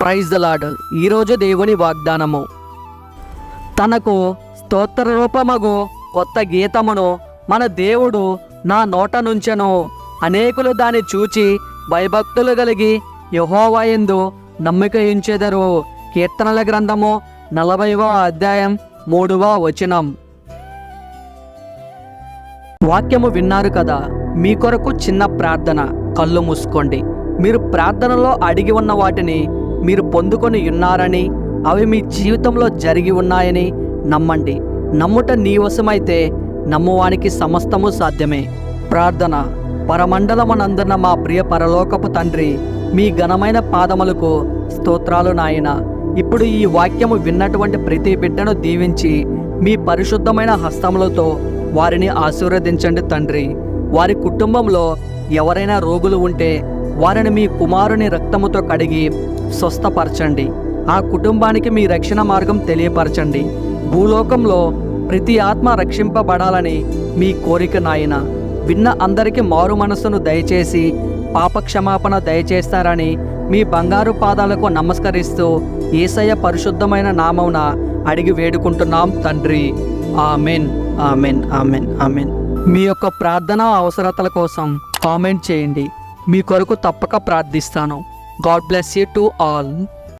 Praise the lord ఈరోజు దేవుని వాగ్దానము. తనకు స్తోత్ర రూపమగు కొత్త గీతమును మన దేవుడు నా నోట నుంచెను. అనేకులు దాన్ని చూచి భయభక్తులు కలిగి యహోవాయందు నమ్మిక ఉంచెదరు కీర్తనల గ్రంథము నలభైవ అధ్యాయం మూడవ వచనం. వాక్యము విన్నారు కదా మీ కొరకు చిన్న ప్రార్థన. కళ్ళు మూసుకోండి. మీరు ప్రార్థనలో అడిగి ఉన్న వాటిని మీరు పొందుకొని ఉన్నారని అవి మీ జీవితంలో జరిగి ఉన్నాయని నమ్మండి. నమ్ముట నీవశమైతే నమ్మువానికి సమస్తము సాధ్యమే. ప్రార్థన. పరమండలమునందున మా ప్రియ పరలోకపు తండ్రి మీ ఘనమైన పాదములకు స్తోత్రాలు నాయన. ఇప్పుడు ఈ వాక్యము విన్నటువంటి ప్రతి బిడ్డను దీవించి మీ పరిశుద్ధమైన హస్తములతో వారిని ఆశీర్వదించండి తండ్రి. వారి కుటుంబంలో ఎవరైనా రోగులు ఉంటే వారిని మీ కుమారుని రక్తముతో కడిగి స్వస్థపరచండి. ఆ కుటుంబానికి మీ రక్షణ మార్గం తెలియపరచండి. భూలోకంలో ప్రతి ఆత్మ రక్షింపబడాలని మీ కోరిక నాయన. విన్న అందరికీ మారు మనస్సును దయచేసి పాపక్షమాపణ దయచేస్తారని మీ బంగారు పాదాలకు నమస్కరిస్తూ ఏసయ్య పరిశుద్ధమైన నామమున అడిగి వేడుకుంటున్నాం తండ్రి. Amen amen amen amen. మీ యొక్క ప్రార్థన అవసరతల కోసం కామెంట్ చేయండి. మీ కొరకు తప్పక ప్రార్థిస్తాను. God bless you to all